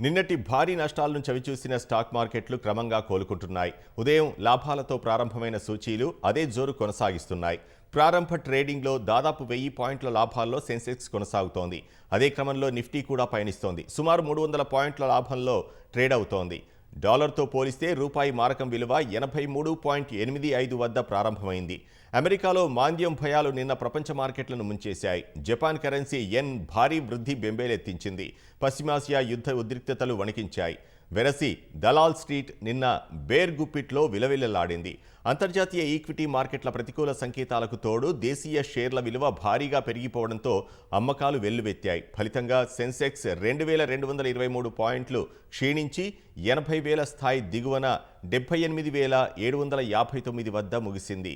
నిన్నటి భారీ నష్టాలను చవిచూసిన స్టాక్ మార్కెట్లు క్రమంగా కోలుకుంటున్నాయి. ఉదయం లాభాలతో ప్రారంభమైన సూచీలు అదే జోరు కొనసాగిస్తున్నాయి. ప్రారంభ ట్రేడింగ్లో దాదాపు వెయ్యి పాయింట్ల లాభాల్లో సెన్సెక్స్ కొనసాగుతోంది. అదే క్రమంలో నిఫ్టీ కూడా పయనిస్తోంది. సుమారు మూడు వందల పాయింట్ల లాభంలో ట్రేడ్ అవుతోంది. డాలర్తో పోలిస్తే రూపాయి మారకం విలువ ఎనభై మూడు పాయింట్ ఎనిమిది ఐదు వద్ద ప్రారంభమైంది. అమెరికాలో మాంద్యం భయాలు నిన్న ప్రపంచ మార్కెట్లను ముంచేశాయి. జపాన్ కరెన్సీ ఎన్ భారీ వృద్ధి బెంబేలెత్తించింది. పశ్చిమాసియా యుద్ధ ఉద్రిక్తతలు వణికించాయి. వెరసి దలాల్ స్ట్రీట్ నిన్న బేర్ గుప్పిట్లో విలవిల్లలాడింది అంతర్జాతీయ ఈక్విటీ మార్కెట్ల ప్రతికూల సంకేతాలకు తోడు దేశీయ షేర్ల విలువ భారీగా పెరిగిపోవడంతో అమ్మకాలు వెల్లువెత్తాయి. ఫలితంగా సెన్సెక్స్ రెండు వేల రెండు వందల ఇరవై మూడు పాయింట్లు క్షీణించి ఎనభై వేల స్థాయి దిగువన డెబ్బై ఎనిమిది వేల ఏడు వందల యాభై తొమ్మిది వద్ద ముగిసింది.